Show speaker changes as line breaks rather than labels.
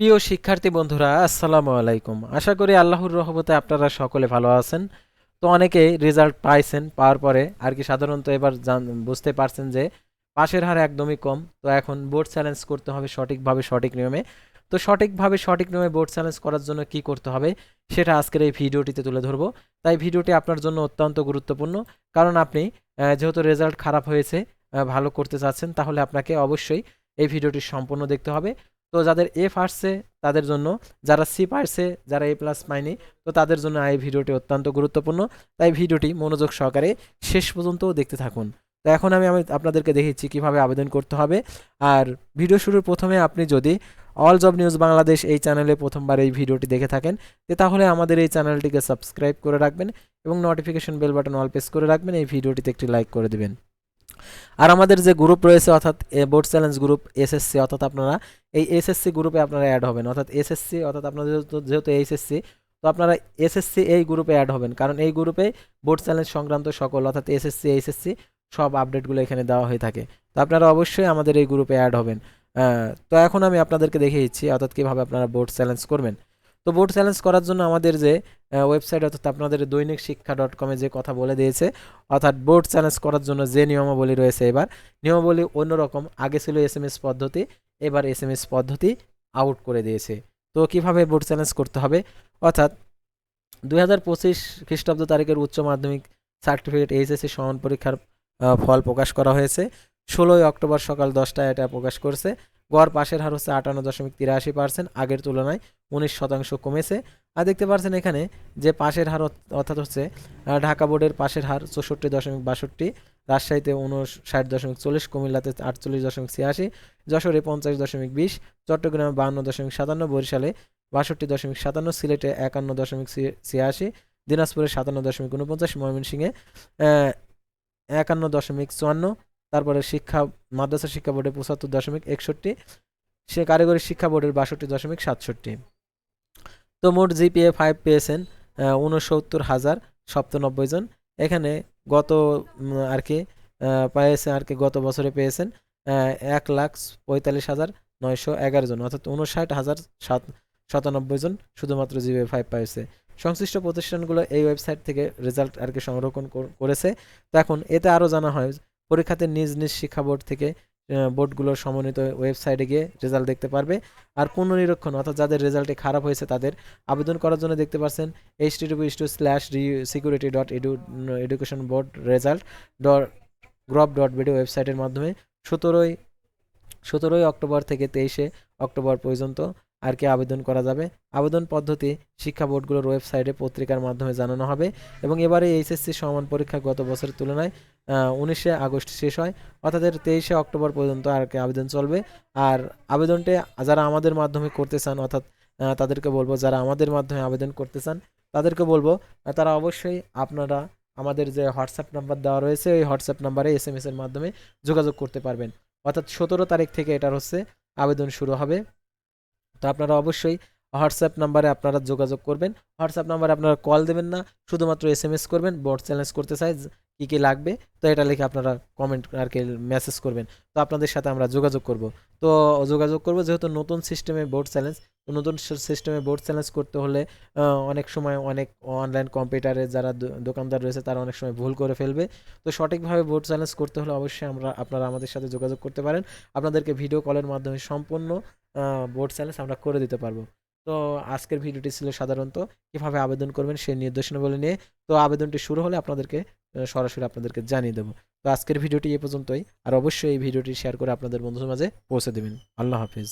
প্রিয় শিক্ষার্থী বন্ধুরা, আসসালামু আলাইকুম। আশা করি আল্লাহর রহমতে আপনারা সকলে ভালো আছেন। তো অনেকেই রেজাল্ট পাইছেন, পাওয়ার পরে আর কি সাধারণত এবার বুঝতে পারছেন যে পাশের হার একদমই কম। তো এখন বোর্ড চ্যালেঞ্জ করতে হবে সঠিকভাবে সঠিক নিয়মে। তো সঠিকভাবে সঠিক নিয়মে বোর্ড চ্যালেঞ্জ করার জন্য কি করতে হবে সেটা আজকের এই ভিডিওটিতে তুলে ধরবো। তাই ভিডিওটি আপনার জন্য অত্যন্ত গুরুত্বপূর্ণ। কারণ আপনি যেহেতু রেজাল্ট খারাপ হয়েছে ভালো করতে চাচ্ছেন, তাহলে আপনাকে অবশ্যই এই ভিডিওটি সম্পূর্ণ দেখতে হবে। তো যাদের এফ আসছে তাদের জন্য, যারা সি পাইছে যারা এ প্লাস পায়নি তো তাদের জন্য এই ভিডিওটি অত্যন্ত গুরুত্বপূর্ণ। তাই ভিডিওটি মনোযোগ সহকারে শেষ পর্যন্ত দেখতে থাকুন। তো এখন আমি আমি আপনাদেরকে দেখেছি কীভাবে আবেদন করতে হবে। আর ভিডিও শুরুর প্রথমে আপনি যদি অল জব নিউজ বাংলাদেশ এই চ্যানেলে প্রথমবার এই ভিডিওটি দেখে থাকেন তাহলে আমাদের এই চ্যানেলটিকে সাবস্ক্রাইব করে রাখবেন এবং notification bell button all press করে রাখবেন, এই ভিডিওটিতে একটি লাইক করে দিবেন। আর আমাদের যে গ্রুপ রয়েছে, অর্থাৎ বোর্ড চ্যালেঞ্জ গ্রুপ এসএসসি অর্থাৎ আপনারা এই এসএসসি গ্রুপে আপনারা অ্যাড হবেন। অর্থাৎ এসএসসি অর্থাৎ আপনাদের যেহেতু- এইচএসসি তো আপনারা এসএসসি এই গ্রুপে অ্যাড হবেন। কারণ এই গ্রুপে বোর্ড চ্যালেঞ্জ সংক্রান্ত সকল, অর্থাৎ এসএসসি এইচএসসি সব আপডেটগুলো এখানে দেওয়া হয়ে থাকে। তো আপনারা অবশ্যই আমাদের এই গ্রুপে অ্যাড হবেন। তো এখন আমি আপনাদেরকে দেখিয়ে দিচ্ছি, অর্থাৎ কীভাবে আপনারা বোর্ড চ্যালেঞ্জ করবেন। তো বোর্ড চ্যালেঞ্জ করার জন্য আমাদের যে ওয়েবসাইট অর্থাৎ আপনাদের দৈনিক শিক্ষা ডট কমে যে কথা বলে দিয়েছে, অর্থাৎ বোর্ড চ্যালেঞ্জ করার জন্য যে নিয়মাবলী রয়েছে এবার, নিয়মাবলী অন্যরকম, আগে ছিল এস এম এস পদ্ধতি, এবার এস এম এস পদ্ধতি আউট করে দিয়েছে। তো কীভাবে বোর্ড চ্যালেঞ্জ করতে হবে? অর্থাৎ দুই হাজার পঁচিশ খ্রিস্টাব্দ তারিখের উচ্চ মাধ্যমিক সার্টিফিকেট এইচএসসি সমান পরীক্ষার ফল প্রকাশ করা হয়েছে। ষোলোই অক্টোবর সকাল দশটায় এটা প্রকাশ করছে। গড় পাশের হার হচ্ছে আটান্ন দশমিক তিরাশি পার্সেন্ট, আগের তুলনায় উনিশ শতাংশ কমেছে। আর দেখতে পাচ্ছেন এখানে যে পাশের হার অর্থাৎ হচ্ছে ঢাকা বোর্ডের পাশের হার চৌষট্টি দশমিক বাষট্টি, রাজশাহীতে উনষাট দশমিক চল্লিশ, কুমিল্লাতে আটচল্লিশ দশমিক ছিয়াশি, যশোরে পঞ্চাশ দশমিক বিশ, চট্টগ্রামে বাহান্ন দশমিক সাতান্ন, বরিশালে বাষট্টি দশমিক সাতান্ন, সিলেটে একান্ন দশমিক ছিয়াশি, দিনাজপুরে সাতান্ন দশমিক উনপঞ্চাশ ময়মনসিংহে একান্ন দশমিক চুয়ান্ন তারপরে শিক্ষা, মাদ্রাসা শিক্ষা বোর্ডে পঁচাত্তর দশমিক একষট্টি, সে কারিগরি শিক্ষা বোর্ডের বাষট্টি দশমিক সাতষট্টি। তো মোট জিপিএ ফাইভ পেয়েছেন উনসত্তর হাজার সপ্তানব্বই জন। এখানে গত আর কি পেয়েছেন আর কি গত বছরে পেয়েছেন এক লাখ পঁয়তাল্লিশ হাজার নয়শো এগারো জন, অর্থাৎ উনষাট হাজার সাত, সাতানব্বই জন শুধুমাত্র জিপিএ ফাইভ পেয়েছে। সংশ্লিষ্ট প্রতিষ্ঠানগুলো এই ওয়েবসাইট থেকে রেজাল্ট আর কি সংরক্ষণ করেছে। তো এখন এতে আরও জানা হয় পরীক্ষাতে নিজ নিজ শিক্ষা বোর্ড থেকে বোর্ডগুলোর সমন্বিত ওয়েবসাইটে গিয়ে রেজাল্ট দেখতে পারবে। আর পুনর্নিরীক্ষণ, অর্থাৎ যাদের রেজাল্টে খারাপ হয়েছে তাদের আবেদন করার জন্য দেখতে পাচ্ছেন এইচ টি টু স্ল্যাশ রি security dot edu education board result dot group dot BD ওয়েবসাইটের মাধ্যমে সতেরোই সতেরোই অক্টোবর থেকে তেইশে অক্টোবর পর্যন্ত আর কি আবেদন করা যাবে। আবেদন পদ্ধতি শিক্ষা বোর্ডগুলোর ওয়েবসাইটে পত্রিকার মাধ্যমে জানানো হবে এবং এবারে এইচএসসি সমান পরীক্ষা গত বছরের তুলনায় উনিশে আগস্ট শেষ হয়। অর্থাৎ তেইশে অক্টোবর পর্যন্ত আর কি আবেদন চলবে। আর আবেদনটি যারা আমাদের মাধ্যমে করতে চান, অর্থাৎ তাদেরকে বলব যারা আমাদের মাধ্যমে আবেদন করতে চান, তাদেরকে বলব তারা অবশ্যই আপনারা আমাদের যে হোয়াটসঅ্যাপ নাম্বার দেওয়া রয়েছে ওই হোয়াটসঅ্যাপ নাম্বারে এস এম মাধ্যমে যোগাযোগ করতে পারবেন। অর্থাৎ সতেরো তারিখ থেকে এটার হচ্ছে আবেদন শুরু হবে। তো আপনারা অবশ্যই হোয়াটসঅ্যাপ নাম্বারে আপনারা যোগাযোগ করবেন। হোয়াটসঅ্যাপ নাম্বারে আপনারা কল দেবেন না, শুধুমাত্র এস এম এস করবেন, বোর্ড চ্যালেঞ্জ করতে চাই কী কী লাগবে, তো এটা লিখে আপনারা কমেন্ট আর কি মেসেজ করবেন। তো আপনাদের সাথে আমরা যোগাযোগ করব। তো যোগাযোগ করব যেহেতু নতুন সিস্টেমে বোর্ড চ্যালেঞ্জ নতুন সিস্টেমে বোর্ড চ্যালেঞ্জ করতে হলে অনেক সময় অনেক অনলাইন কম্পিউটারে যারা দোকানদার রয়েছে তারা অনেক সময় ভুল করে ফেলবে। তো সঠিকভাবে বোর্ড চ্যালেঞ্জ করতে হলে অবশ্যই আমরা, আপনারা আমাদের সাথে যোগাযোগ করতে পারেন। আপনাদেরকে ভিডিও কলের মাধ্যমে সম্পূর্ণ বোর্ড চ্যালেঞ্জ আমরা করে দিতে পারব। তো আজকের ভিডিওটি ছিল সাধারণত কীভাবে আবেদন করবেন সেই নির্দেশনাবলী নিয়ে। তো আবেদনটি শুরু হলে আপনাদেরকে সরাসরি আপনাদেরকে জানিয়ে দেবো। তো আজকের ভিডিওটি এ পর্যন্তই। আর অবশ্যই এই ভিডিওটি শেয়ার করে আপনাদের বন্ধুদের মাঝে পৌঁছে দেবেন। আল্লাহ হাফিজ।